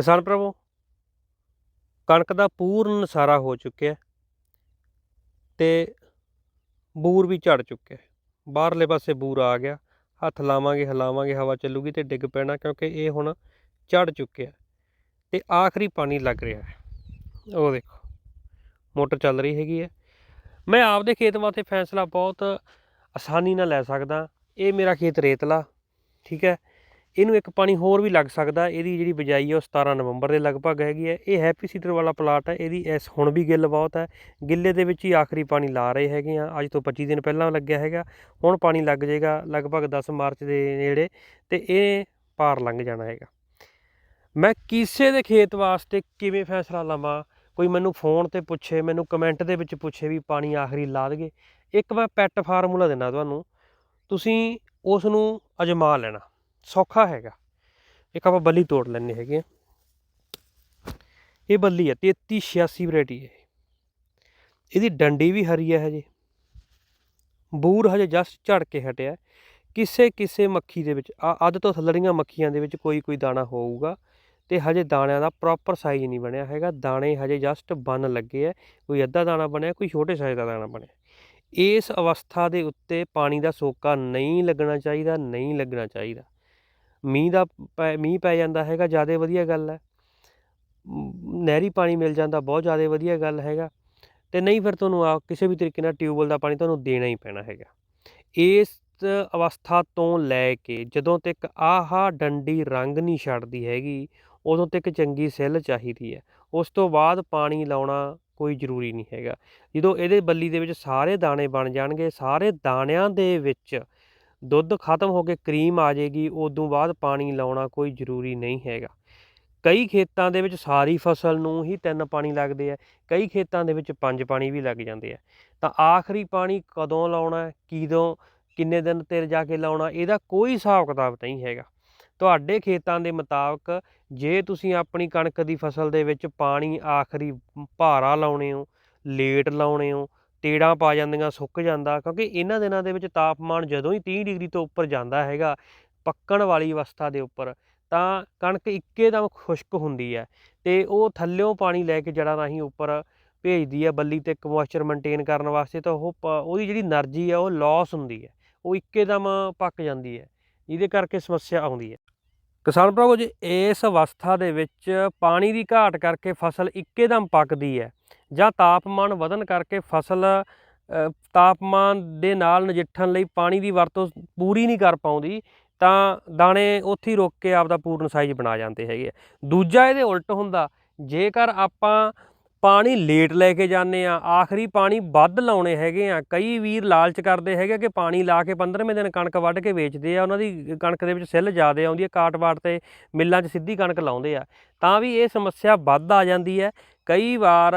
ਕਿਸਾਨ ਭਰਾਵੋ ਕਣਕ ਦਾ ਪੂਰਨ ਸਾਰਾ ਹੋ ਚੁੱਕਿਆ ਤੇ ਬੂਰ ਵੀ ਝੜ ਚੁੱਕਿਆ ਬਾਹਰਲੇ ਪਾਸੇ ਬੂਰ ਆ ਗਿਆ, ਹੱਥ ਲਾਵਾਂਗੇ, ਹਿਲਾਵਾਂਗੇ, ਹਵਾ ਚੱਲੂਗੀ ਤੇ ਡਿੱਗ ਪੈਣਾ ਕਿਉਂਕਿ ਇਹ ਹੁਣ ਝੜ ਚੁੱਕਿਆ ਤੇ ਆਖਰੀ ਪਾਣੀ ਲੱਗ ਰਿਹਾ ਹੈ। ਉਹ ਦੇਖੋ, ਮੋਟਰ ਚੱਲ ਰਹੀ ਹੈਗੀ ਹੈ। ਮੈਂ ਆਪਦੇ ਖੇਤ ਵਾਸਤੇ ਫੈਸਲਾ ਬਹੁਤ ਆਸਾਨੀ ਨਾਲ ਲੈ ਸਕਦਾ, ਇਹ ਮੇਰਾ ਖੇਤ ਰੇਤਲਾ, ਠੀਕ ਹੈ। ਇਹਨੂੰ ਇੱਕ ਪਾਣੀ ਹੋਰ ਵੀ ਲੱਗ ਸਕਦਾ, ਇਹਦੀ ਜਿਹੜੀ ਬਿਜਾਈ ਹੈ ਉਹ 17 ਨਵੰਬਰ ਦੇ ਲਗਭਗ ਹੈਗੀ ਹੈ ਇਹ ਹੈਪੀ ਸੀਡਰ ਵਾਲਾ ਪਲਾਟ ਹੈ ਇਹਦੀ ਇਸ ਹੁਣ ਵੀ ਗਿੱਲ ਬਹੁਤ ਹੈ ਗਿੱਲੇ ਦੇ ਵਿੱਚ ਹੀ ਆਖਰੀ ਪਾਣੀ ਲਾ ਰਹੇ ਹੈਗੇ ਆ, ਅੱਜ ਤੋਂ 25 ਦਿਨ ਪਹਿਲਾਂ ਲੱਗਿਆ ਹੈਗਾ। ਹੁਣ ਪਾਣੀ ਲੱਗ ਜਾਏਗਾ ਲਗਭਗ 10 ਮਾਰਚ ਦੇ ਨੇੜੇ ਤੇ ਇਹ ਪਾਰ ਲੰਘ ਜਾਣਾ ਹੈਗਾ। ਮੈਂ ਕਿਸੇ ਦੇ ਖੇਤ ਵਾਸਤੇ ਕਿਵੇਂ ਫੈਸਲਾ ਲਵਾਂ? ਕੋਈ ਮੈਨੂੰ ਫੋਨ ਤੇ ਪੁੱਛੇ, ਮੈਨੂੰ ਕਮੈਂਟ ਦੇ ਵਿੱਚ ਪੁੱਛੇ ਵੀ ਪਾਣੀ ਆਖਰੀ ਲਾ ਦਗੇ ਇੱਕ ਮੈਂ ਪੈਟ ਫਾਰਮੂਲਾ ਦਿੰਦਾ ਤੁਹਾਨੂੰ, ਤੁਸੀਂ ਉਸ ਨੂੰ ਅਜਮਾ ਲੈਣਾ। ਸੌਖਾ ਹੈਗਾ। ਇੱਕ ਆਪਾਂ ਬੱਲੀ ਤੋੜ ਲੈਣੇ ਹੈਗੇ ਆ। ਇਹ ਬੱਲੀ ਹੈ 3386 ਵੈਰਾਈਟੀ ਹੈ। ਇਹਦੀ ਡੰਡੀ ਵੀ ਹਰੀ ਹੈ ਹਜੇ। ਬੂਰ ਹਜੇ ਜਸਟ ਝੜ ਕੇ ਹਟਿਆ। ਕਿਸੇ ਕਿਸੇ ਮੱਖੀ ਦੇ ਵਿੱਚ, ਆ ਅੱਧ ਤੋਂ ਥੱਲੜੀਆਂ ਮੱਖੀਆਂ ਦੇ ਵਿੱਚ ਕੋਈ ਕੋਈ ਦਾਣਾ ਹੋਊਗਾ ਤੇ ਹਜੇ ਦਾਣਿਆਂ ਦਾ ਪ੍ਰੋਪਰ ਸਾਈਜ਼ ਨਹੀਂ ਬਣਿਆ ਹੈਗਾ। ਦਾਣੇ ਹਜੇ ਜਸਟ ਬਨ ਲੱਗੇ ਆ। ਕੋਈ ਅੱਧਾ ਦਾਣਾ ਬਣਿਆ, ਕੋਈ ਛੋਟੇ ਸਾਈਜ਼ ਦਾ ਦਾਣਾ ਬਣਿਆ। ਇਸ ਅਵਸਥਾ ਦੇ ਉੱਤੇ ਪਾਣੀ ਦਾ ਸੋਕਾ ਨਹੀਂ ਲੱਗਣਾ ਚਾਹੀਦਾ, ਨਹੀਂ ਲੱਗਣਾ ਚਾਹੀਦਾ। ਮੀਂਹ ਦਾ ਮੀਂਹ ਪੈ ਜਾਂਦਾ ਹੈਗਾ, ਜ਼ਿਆਦਾ ਵਧੀਆ ਗੱਲ ਹੈ। ਨਹਿਰੀ ਪਾਣੀ ਮਿਲ ਜਾਂਦਾ, ਬਹੁਤ ਜ਼ਿਆਦਾ ਵਧੀਆ ਗੱਲ ਹੈਗਾ। ਤੇ ਨਹੀਂ ਫਿਰ ਤੁਹਾਨੂੰ ਆ ਕਿਸੇ ਵੀ ਤਰੀਕੇ ਨਾਲ ਟਿਊਬਵੈਲ ਦਾ ਪਾਣੀ ਤੁਹਾਨੂੰ ਦੇਣਾ ਹੀ ਪੈਣਾ ਹੈਗਾ। ਇਸ ਅਵਸਥਾ ਤੋਂ ਲੈ ਕੇ ਜਦੋਂ ਤੱਕ ਆਹਾ ਡੰਡੀ ਰੰਗ ਨਹੀਂ ਛੱਡਦੀ ਹੈਗੀ, ਉਦੋਂ ਤੱਕ ਚੰਗੀ ਸੈੱਲ ਚਾਹੀਦੀ ਹੈ। ਉਸ ਤੋਂ ਬਾਅਦ ਪਾਣੀ ਲਾਉਣਾ ਕੋਈ ਜ਼ਰੂਰੀ ਨਹੀਂ ਹੈਗਾ। ਜਦੋਂ ਇਹਦੇ ਬੱਲੀ ਦੇ ਵਿੱਚ ਸਾਰੇ ਦਾਣੇ ਬਣ ਜਾਣਗੇ, ਸਾਰੇ ਦਾਣਿਆਂ ਦੇ ਵਿੱਚ ਦੁੱਧ ਖਤਮ ਹੋ ਕੇ ਕਰੀਮ ਆ ਜਾਏਗੀ, ਉਦੋਂ ਬਾਅਦ ਪਾਣੀ ਲਾਉਣਾ ਕੋਈ ਜ਼ਰੂਰੀ ਨਹੀਂ ਹੈਗਾ। ਕਈ ਖੇਤਾਂ ਦੇ ਵਿੱਚ ਸਾਰੀ ਫਸਲ ਨੂੰ ਹੀ ਤਿੰਨ ਪਾਣੀ ਲੱਗਦੇ ਆ, ਕਈ ਖੇਤਾਂ ਦੇ ਵਿੱਚ ਪੰਜ ਪਾਣੀ ਵੀ ਲੱਗ ਜਾਂਦੇ ਆ। ਤਾਂ ਆਖਰੀ ਪਾਣੀ ਕਦੋਂ ਲਾਉਣਾ, ਕਿਦੋਂ, ਕਿੰਨੇ ਦਿਨ ਤੇ ਜਾ ਕੇ ਲਾਉਣਾ, ਇਹਦਾ ਕੋਈ ਹਿਸਾਬ ਕਿਤਾਬ ਨਹੀਂ ਹੈਗਾ। ਤੁਹਾਡੇ ਖੇਤਾਂ ਦੇ ਮੁਤਾਬਕ ਜੇ ਤੁਸੀਂ ਆਪਣੀ ਕਣਕ ਦੀ ਫਸਲ ਦੇ ਵਿੱਚ ਪਾਣੀ ਆਖਰੀ ਭਾਰਾ ਲਾਉਣੇ ਹੋ, ਲੇਟ ਲਾਉਣੇ ਹੋ ਟੇੜਾਂ ਪਾ ਜਾਂਦੀਆਂ, ਸੁੱਕ ਜਾਂਦਾ, ਕਿਉਂਕਿ ਇਹਨਾਂ ਦਿਨਾਂ ਦੇ ਵਿੱਚ ਤਾਪਮਾਨ ਜਦੋਂ ਹੀ 30 ਡਿਗਰੀ ਤੋਂ ਉੱਪਰ ਜਾਂਦਾ ਹੈਗਾ, ਪੱਕਣ ਵਾਲੀ ਅਵਸਥਾ ਦੇ ਉੱਪਰ, ਤਾਂ ਕਣਕ ਇੱਕੇ ਦਮ ਖੁਸ਼ਕ ਹੁੰਦੀ ਹੈ ਤੇ ਉਹ ਥੱਲਿਓਂ ਪਾਣੀ ਲੈ ਕੇ ਜੜਾਂ ਰਾਹੀਂ ਉੱਪਰ ਭੇਜਦੀ ਹੈ, ਬੱਲੀ ਤੇ ਮੋਇਸਚਰ ਮੇਨਟੇਨ ਕਰਨ ਵਾਸਤੇ, ਤਾਂ ਉਹ ਉਹਦੀ ਜਿਹੜੀ એનર્ਜੀ ਹੈ, ਉਹ ਲਾਸ ਹੁੰਦੀ ਹੈ, ਉਹ ਇੱਕੇਦਮ ਪੱਕ ਜਾਂਦੀ ਹੈ ਇਹਦੇ ਕਰਕੇ ਸਮੱਸਿਆ ਆਉਂਦੀ ਹੈ। ਕਿਸਾਨ ਭਰਾਵੋ ਜੀ, ਇਸ ਅਵਸਥਾ ਦੇ ਵਿੱਚ ਪਾਣੀ ਦੀ ਘਾਟ ਕਰਕੇ ਫਸਲ ਇੱਕੇਦਮ ਪੱਕਦੀ ਹੈ ਜਾਂ ਤਾਪਮਾਨ ਵਧਣ ਕਰਕੇ ਫਸਲ ਤਾਪਮਾਨ ਦੇ ਨਾਲ ਨਜਿੱਠਣ ਲਈ ਪਾਣੀ ਦੀ ਵਰਤੋਂ ਪੂਰੀ ਨਹੀਂ ਕਰ ਪਾਉਂਦੀ, ਤਾਂ ਦਾਣੇ ਉੱਥੇ ਹੀ ਰੁਕ ਕੇ ਆਪਦਾ ਪੂਰਨ ਸਾਈਜ਼ ਬਣਾ ਜਾਂਦੇ ਹੈਗੇ ਦੂਜਾ ਇਹਦੇ ਉਲਟ ਹੁੰਦਾ, ਜੇਕਰ ਆਪਾਂ ਪਾਣੀ ਲੇਟ ਲੈ ਕੇ ਜਾਂਦੇ ਆ, ਆਖਰੀ ਪਾਣੀ ਵੱਧ ਲਾਉਣੇ ਹੈਗੇ ਆ। ਕਈ ਵੀਰ ਲਾਲਚ ਕਰਦੇ ਹੈਗੇ ਕਿ ਪਾਣੀ ਲਾ ਕੇ 15ਵੇਂ ਦਿਨ ਕਣਕ ਵੱਢ ਕੇ ਵੇਚਦੇ ਆ, ਉਹਨਾਂ ਦੀ ਕਣਕ ਦੇ ਵਿੱਚ ਸਿੱਲ ਜ਼ਿਆਦਾ ਆਉਂਦੀ ਹੈ ਕਾਟ-ਵਾਟ ਤੇ ਮਿੱਲਾਂ 'ਚ ਸਿੱਧੀ ਕਣਕ ਲਾਉਂਦੇ ਆ। ਤਾਂ ਵੀ ਇਹ ਸਮੱਸਿਆ ਵੱਧ ਆ ਜਾਂਦੀ ਹੈ। ਕਈ ਵਾਰ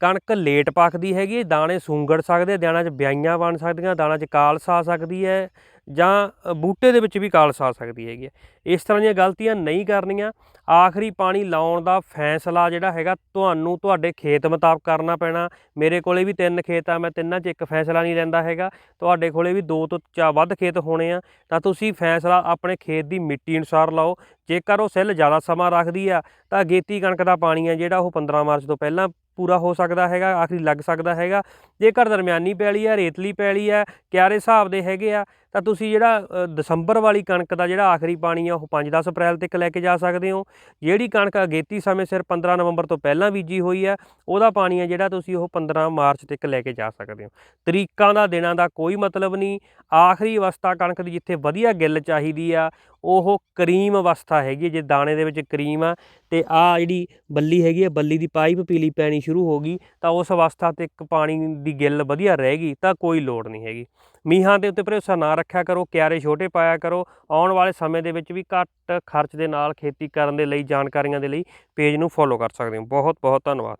ਕਣਕ ਲੇਟ ਪੱਕਦੀ ਹੈਗੀ, ਦਾਣੇ ਸੂੰਗੜ ਸਕਦੇ ਦਾਣਾ 'ਚ ਬਿਆਈਆਂ ਬਣ ਸਕਦੀਆਂ ਦਾਣਾ 'ਚ ਕਾਲਸ ਆ ਸਕਦੀ ਹੈ। ਜਾਂ ਬੂਟੇ ਦੇ ਵਿੱਚ ਵੀ ਕਾਲਸ ਆ ਸਕਦੀ ਹੈਗੀ ਇਸ ਤਰ੍ਹਾਂ ਦੀਆਂ ਗਲਤੀਆਂ ਨਹੀਂ ਕਰਨੀਆਂ। ਆਖਰੀ ਪਾਣੀ ਲਾਉਣ ਦਾ ਫੈਸਲਾ ਜਿਹੜਾ ਹੈਗਾ, ਤੁਹਾਨੂੰ ਤੁਹਾਡੇ ਖੇਤ ਮੁਤਾਬਕ ਕਰਨਾ ਪੈਣਾ। ਮੇਰੇ ਕੋਲੇ ਵੀ ਤਿੰਨ ਖੇਤ ਆ, ਮੈਂ ਤਿੰਨਾਂ 'ਚ ਇੱਕ ਫੈਸਲਾ ਨਹੀਂ ਲੈਂਦਾ ਹੈਗਾ। ਤੁਹਾਡੇ ਕੋਲੇ ਵੀ ਦੋ ਤੋਂ ਚਾ, ਵੱਧ ਖੇਤ ਹੋਣੇ ਆ, ਤਾਂ ਤੁਸੀਂ ਫੈਸਲਾ ਆਪਣੇ ਖੇਤ ਦੀ ਮਿੱਟੀ ਅਨੁਸਾਰ ਲਾਓ। ਜੇਕਰ ਉਹ ਸੈੱਲ ਜ਼ਿਆਦਾ ਸਮਾਂ ਰੱਖਦੀ ਆ, ਤਾਂ ਅਗੇਤੀ ਕਣਕ ਦਾ ਪਾਣੀ ਆ ਜਿਹੜਾ ਉਹ 15 ਮਾਰਚ ਤੋਂ ਪਹਿਲਾਂ ਪੂਰਾ ਹੋ ਸਕਦਾ ਹੈਗਾ, ਆਖਰੀ ਲੱਗ ਸਕਦਾ ਹੈਗਾ। ਜੇਕਰ ਦਰਮਿਆਨੀ ਪੈਲੀ ਆ, ਰੇਤਲੀ ਪੈਲੀ ਆ, ਕਿਆਰੇ ਹਿਸਾਬ ਦੇ ਹੈਗੇ ਆ, ਤਾਂ ਤੁਸੀਂ ਜਿਹੜਾ ਦਸੰਬਰ ਵਾਲੀ ਕਣਕ ਦਾ ਜਿਹੜਾ ਆਖਰੀ ਪਾਣੀ ਆ, ਉਹ 5-10 ਅਪ੍ਰੈਲ ਤੱਕ ਲੈ ਕੇ ਜਾ ਸਕਦੇ ਹੋ। ਜਿਹੜੀ ਕਣਕ ਅਗੇਤੀ ਸਮੇਂ ਸਿਰ 15 ਨਵੰਬਰ ਤੋਂ ਪਹਿਲਾਂ ਬੀਜੀ ਹੋਈ ਆ, ਉਹਦਾ ਪਾਣੀ ਆ ਜਿਹੜਾ ਤੁਸੀਂ ਉਹ 15 ਮਾਰਚ ਤੱਕ ਲੈ ਕੇ ਜਾ ਸਕਦੇ ਹੋ। ਤਰੀਕਾਂ ਦਾ, ਦਿਨਾਂ ਦਾ ਕੋਈ ਮਤਲਬ ਨਹੀਂ। ਆਖਰੀ ਅਵਸਥਾ ਕਣਕ ਦੀ ਜਿੱਥੇ ਵਧੀਆ ਗਿੱਲ ਚਾਹੀਦੀ ਆ ਉਹ ਕਰੀਮ ਅਵਸਥਾ ਹੈਗੀ ਜੇ ਦਾਣੇ ਦੇ ਵਿੱਚ ਕਰੀਮ ਆ, ਤੇ ਆ ਜਿਹੜੀ ਬੱਲੀ ਹੈਗੀ ਆ ਬੱਲੀ ਦੀ ਪਾਈਪ ਪੀਲੀ ਪੈਣੀ ਸ਼ੁਰੂ ਹੋ ਗਈ, ਤਾਂ ਉਸ ਅਵਸਥਾ ਤੇ ਇੱਕ ਪਾਣੀ ਦੀ ਗਿੱਲ ਵਧੀਆ ਰਹੇਗੀ ਤਾਂ ਕੋਈ ਲੋੜ ਨਹੀਂ ਹੈਗੀ। ਮੀਂਹਾਂ ਦੇ ਉੱਤੇ ਭਰੋਸਾ ਨਾ ਰੱਖਿਆ ਕਰੋ, ਕਿਆਰੇ ਛੋਟੇ ਪਾਇਆ ਕਰੋ, ਆਉਣ ਵਾਲੇ ਸਮੇਂ ਦੇ ਵਿੱਚ ਵੀ ਘੱਟ ਖਰਚ ਦੇ ਨਾਲ ਖੇਤੀ ਕਰਨ ਦੇ ਲਈ, ਜਾਣਕਾਰੀਆਂ ਦੇ ਲਈ ਪੇਜ ਨੂੰ ਫੋਲੋ ਕਰ ਸਕਦੇ ਹੋ। ਬਹੁਤ ਬਹੁਤ ਧੰਨਵਾਦ।